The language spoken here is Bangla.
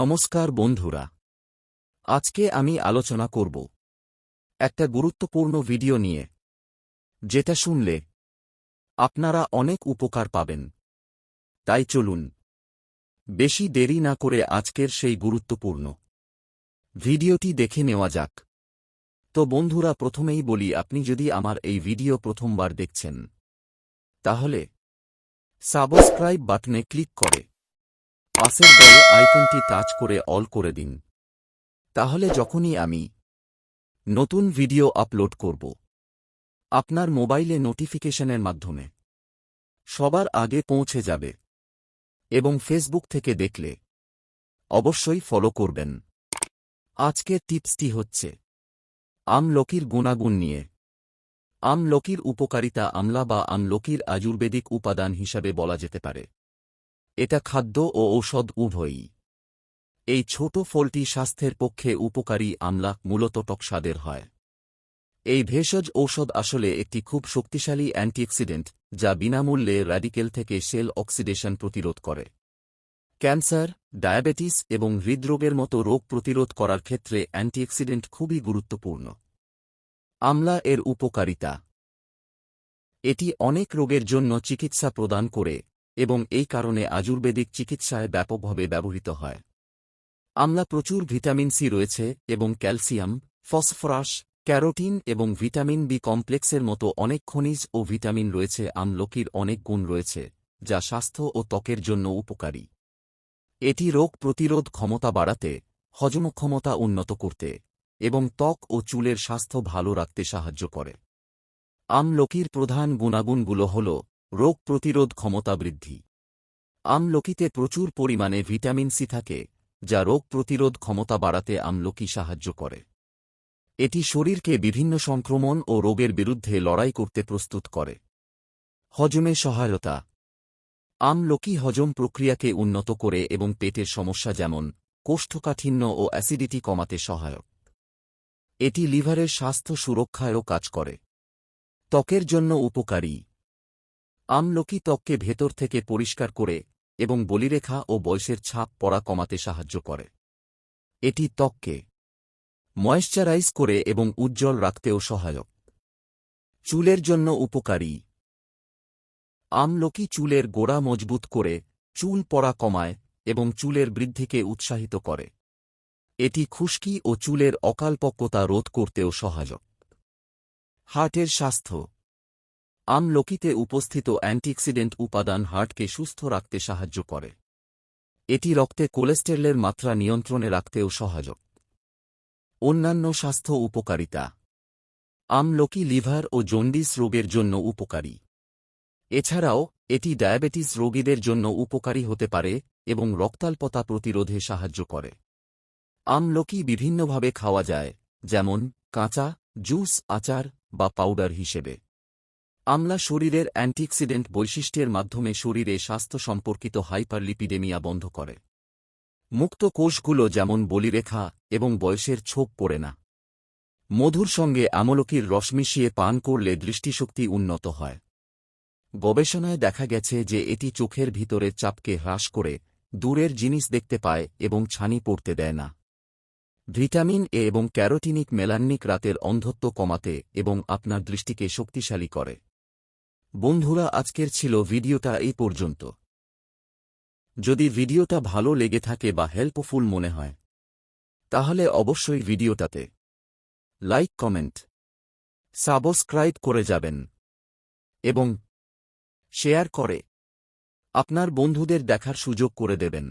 নমস্কার বন্ধুরা। আজকে আমি আলোচনা করব একটা গুরুত্বপূর্ণ ভিডিও নিয়ে, যেটা শুনলে আপনারা অনেক উপকার পাবেন। তাই চলুন, বেশি দেরি না করে আজকের সেই গুরুত্বপূর্ণ ভিডিওটি দেখে নেওয়া যাক। তো বন্ধুরা, প্রথমেই বলি, আপনি যদি আমার এই ভিডিও প্রথমবার দেখছেন, তাহলে সাবস্ক্রাইব বাটনে ক্লিক করে পাশের বেল আইকনটি টাচ করে অল করে দিন। তাহলে যখনই আমি নতুন ভিডিও আপলোড করব, আপনার মোবাইলে নোটিফিকেশনের মাধ্যমে। সবার আগে পৌঁছে যাবে এবং ফেসবুক থেকে দেখলে অবশ্যই ফলো করবেন। আজকে টিপসটি হচ্ছে আমলকির গুণাগুণ নিয়ে। আমলকির উপকারিতা আমলা বা আমলকির আয়ুর্বেদিক উপাদান হিসাবে বলা যেতে পারে। এটা খাদ্য ও ঔষধ উভয়ই। এই ছোট ফলটি স্বাস্থ্যের পক্ষে উপকারী আমলা মূলত টকস্বাদের হয়। এই ভেষজ ঔষধ আসলে একটি খুব শক্তিশালী অ্যান্টিঅক্সিডেন্ট, যা বিনামূল্যে র্যাডিকেল থেকে সেল অক্সিডেশন প্রতিরোধ করে। ক্যান্সার, ডায়াবেটিস এবং হৃদরোগের মতো রোগ প্রতিরোধ করার ক্ষেত্রে অ্যান্টিঅক্সিডেন্ট খুবই গুরুত্বপূর্ণ। আমলা এর উপকারিতা। এটি অনেক রোগের জন্য চিকিৎসা প্রদান করে এবং এই কারণে আয়ুর্বেদিক চিকিৎসায় ব্যাপকভাবে ব্যবহৃত হয়। আমলা প্রচুর ভিটামিন সি রয়েছে এবং ক্যালসিয়াম, ফসফরাস, ক্যারোটিন এবং ভিটামিন বি কমপ্লেক্সের মতো অনেক খনিজ ও ভিটামিন রয়েছে। আমলকির অনেক গুণ রয়েছে, যা স্বাস্থ্য ও ত্বকের জন্য উপকারী। এটি রোগ প্রতিরোধ ক্ষমতা বাড়াতে, হজম ক্ষমতা উন্নত করতে এবং ত্বক ও চুলের স্বাস্থ্য ভালো রাখতে সাহায্য করে। আমলকির প্রধান গুণাগুণগুলো হল রোগ প্রতিরোধ ক্ষমতা বৃদ্ধি। আমলকিতে প্রচুর পরিমাণে ভিটামিন সি থাকে, যা রোগ প্রতিরোধ ক্ষমতা বাড়াতে আমলকি সাহায্য করে। এটি শরীরকে বিভিন্ন সংক্রমণ ও রোগের বিরুদ্ধে লড়াই করতে প্রস্তুত করে। হজমে সহায়তা। আমলকি হজম প্রক্রিয়াকে উন্নত করে এবং পেটের সমস্যা যেমন কোষ্ঠকাঠিন্য ও অ্যাসিডিটি কমাতে সহায়ক। এটি লিভারের স্বাস্থ্য সুরক্ষায়ও কাজ করে। ত্বকের জন্য উপকারী। আমলকি ত্বককে ভেতর থেকে পরিষ্কার করে এবং বলিরেখা ও বয়সের ছাপ পড়া কমাতে সাহায্য করে। এটি ত্বককে ময়েশ্চারাইজ করে এবং উজ্জ্বল রাখতেও সহায়ক। চুলের জন্য উপকারী। আমলকি চুলের গোড়া মজবুত করে চুল পড়া কমায় এবং চুলের বৃদ্ধিকে উৎসাহিত করে। এটি খুশকি ও চুলের অকালপক্কতা রোধ করতেও সহায়ক। হার্টের স্বাস্থ্য। আমলকিতে উপস্থিত অ্যান্টিঅক্সিডেন্ট উপাদান হার্টকে সুস্থ রাখতে সাহায্য করে। এটি রক্তে কোলেস্টেরলের মাত্রা নিয়ন্ত্রণে রাখতেও সহায়ক। অন্যান্য স্বাস্থ্য উপকারিতা। আমলকি লিভার ও জন্ডিস রোগের জন্য উপকারী। এছাড়াও, এটি ডায়াবেটিস রোগীদের জন্য উপকারী হতে পারে এবং রক্তাল্পতা প্রতিরোধে সাহায্য করে। আমলকি বিভিন্নভাবে খাওয়া যায়, যেমন কাঁচা, জুস, আচার বা পাউডার হিসেবে। আমলা শরীরের অ্যান্টিঅক্সিডেন্ট বৈশিষ্ট্যের মাধ্যমে শরীরে স্বাস্থ্য সম্পর্কিত হাইপারলিপিডেমিয়া বন্ধ করে। মুক্ত কোষগুলো যেমন বলিরেখা এবং বয়সের ছোপ পড়ে না। মধুর সঙ্গে আমলকির রস মিশিয়ে পান করলে দৃষ্টিশক্তি উন্নত হয়। গবেষণায় দেখা গেছে যে এটি চোখের ভিতরের চাপকে হ্রাস করে, দূরের জিনিস দেখতে পায় এবং ছানি পড়তে দেয় না। ভিটামিন এ এবং ক্যারোটিনিক মেলান্নিক রাতের অন্ধত্ব কমাতে এবং আপনার দৃষ্টিকে শক্তিশালী করে। বন্ধুরা, আজকের ছিল ভিডিওটা এই পর্যন্ত। যদি ভিডিওটা ভালো লেগে থাকে বা হেল্পফুল মনে হয়, তাহলে অবশ্যই ভিডিওটাতে লাইক কমেন্ট সাবস্ক্রাইব করে যাবেন এবং শেয়ার করে আপনার বন্ধুদের দেখার সুযোগ করে দেবেন।